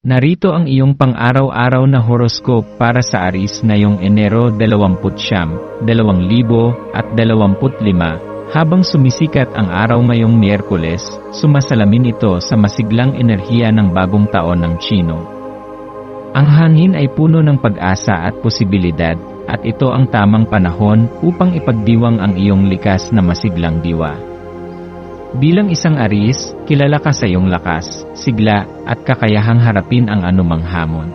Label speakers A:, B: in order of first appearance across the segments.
A: Narito ang iyong pang-araw-araw na horoscope para sa Aris ngayong Enero 20, 2025 habang sumisikat ang araw ngayong Miyerkules, sumasalamin ito sa masiglang enerhiya ng bagong taon ng Chino. Ang hangin ay puno ng pag-asa at posibilidad, at ito ang tamang panahon upang ipagdiwang ang iyong likas na masiglang diwa. Bilang isang aris, kilala ka sa iyong lakas, sigla, at kakayahang harapin ang anumang hamon.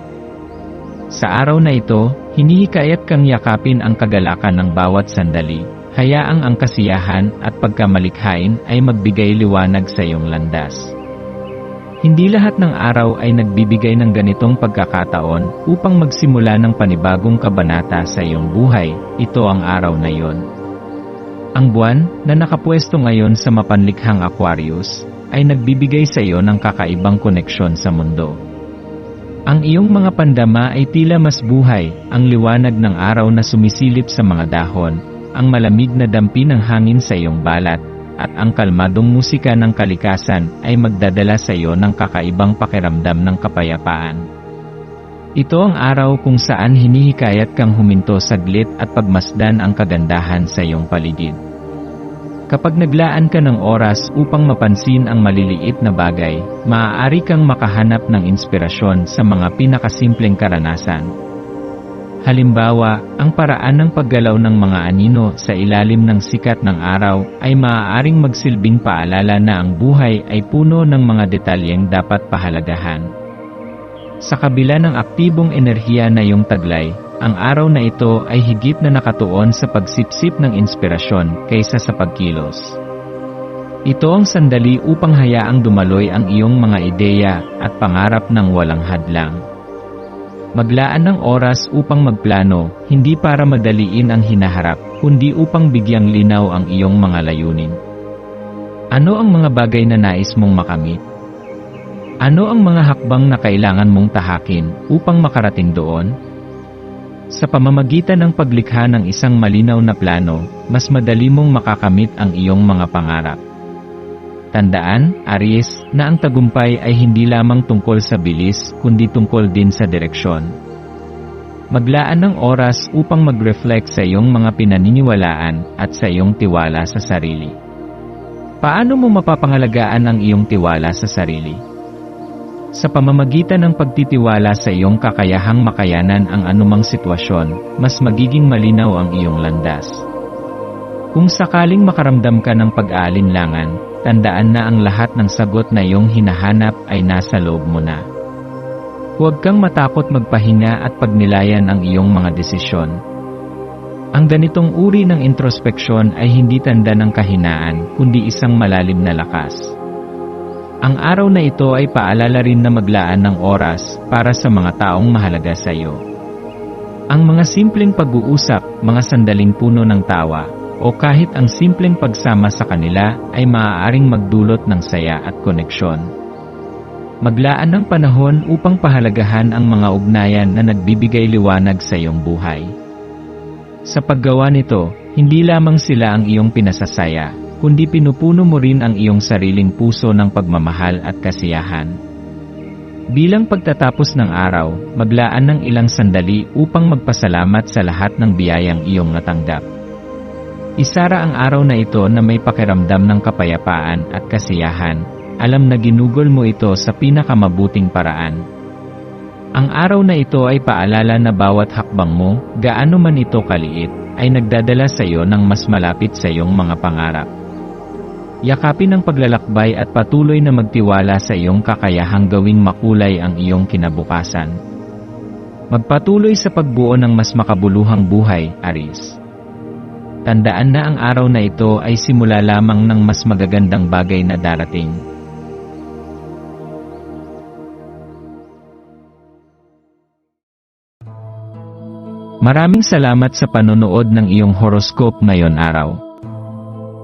A: Sa araw na ito, hinihikayat kang yakapin ang kagalakan ng bawat sandali, hayaang ang kasiyahan at pagkamalikhain ay magbigay liwanag sa iyong landas. Hindi lahat ng araw ay nagbibigay ng ganitong pagkakataon upang magsimula ng panibagong kabanata sa iyong buhay, ito ang araw na iyon. Ang buwan, na nakapwesto ngayon sa mapanlikhang Aquarius, ay nagbibigay sa iyo ng kakaibang koneksyon sa mundo. Ang iyong mga pandama ay tila mas buhay, ang liwanag ng araw na sumisilip sa mga dahon, ang malamig na dampi ng hangin sa iyong balat, at ang kalmadong musika ng kalikasan ay magdadala sa iyo ng kakaibang pakiramdam ng kapayapaan. Ito ang araw kung saan hinihikayat kang huminto saglit at pagmasdan ang kagandahan sa iyong paligid. Kapag naglaan ka ng oras upang mapansin ang maliliit na bagay, maaari kang makahanap ng inspirasyon sa mga pinakasimpleng karanasan. Halimbawa, ang paraan ng paggalaw ng mga anino sa ilalim ng sikat ng araw ay maaaring magsilbing paalala na ang buhay ay puno ng mga detalyeng dapat pahalagahan. Sa kabila ng aktibong enerhiya na iyong taglay, ang araw na ito ay higit na nakatuon sa pagsipsip ng inspirasyon kaysa sa pagkilos. Ito ang sandali upang hayaang dumaloy ang iyong mga ideya at pangarap ng walang hadlang. Maglaan ng oras upang magplano, hindi para madaliin ang hinaharap, kundi upang bigyang linaw ang iyong mga layunin. Ano ang mga bagay na nais mong makamit? Ano ang mga hakbang na kailangan mong tahakin upang makarating doon? Sa pamamagitan ng paglikha ng isang malinaw na plano, mas madali mong makakamit ang iyong mga pangarap. Tandaan, Aries, na ang tagumpay ay hindi lamang tungkol sa bilis, kundi tungkol din sa direksyon. Maglaan ng oras upang mag-reflect sa iyong mga pinaniniwalaan at sa iyong tiwala sa sarili. Paano mo mapapangalagaan ang iyong tiwala sa sarili? Sa pamamagitan ng pagtitiwala sa iyong kakayahang makayanan ang anumang sitwasyon, mas magiging malinaw ang iyong landas. Kung sakaling makaramdam ka ng pag-aalinlangan, tandaan na ang lahat ng sagot na iyong hinahanap ay nasa loob mo na. Huwag kang matakot magpahinga at pagnilayan ang iyong mga desisyon. Ang ganitong uri ng introspeksyon ay hindi tanda ng kahinaan, kundi isang malalim na lakas. Ang araw na ito ay paalala rin na maglaan ng oras para sa mga taong mahalaga sa iyo. Ang mga simpleng pag-uusap, mga sandaling puno ng tawa, o kahit ang simpleng pagsama sa kanila ay maaaring magdulot ng saya at koneksyon. Maglaan ng panahon upang pahalagahan ang mga ugnayan na nagbibigay liwanag sa iyong buhay. Sa paggawa nito, hindi lamang sila ang iyong pinasasaya, kundi pinupuno mo rin ang iyong sariling puso ng pagmamahal at kasiyahan. Bilang pagtatapos ng araw, maglaan ng ilang sandali upang magpasalamat sa lahat ng biyayang iyong natanggap. Isara ang araw na ito na may pakiramdam ng kapayapaan at kasiyahan, alam na ginugol mo ito sa pinakamabuting paraan. Ang araw na ito ay paalala na bawat hakbang mo, gaano man ito kaliit, ay nagdadala sa iyo ng mas malapit sa iyong mga pangarap. Yakapin ang paglalakbay at patuloy na magtiwala sa iyong kakayahang gawing makulay ang iyong kinabukasan. Magpatuloy sa pagbuo ng mas makabuluhang buhay, Aris. tandaan na ang araw na ito ay simula lamang ng mas magagandang bagay na darating. Maraming salamat sa panonood ng iyong horoscope ngayon araw.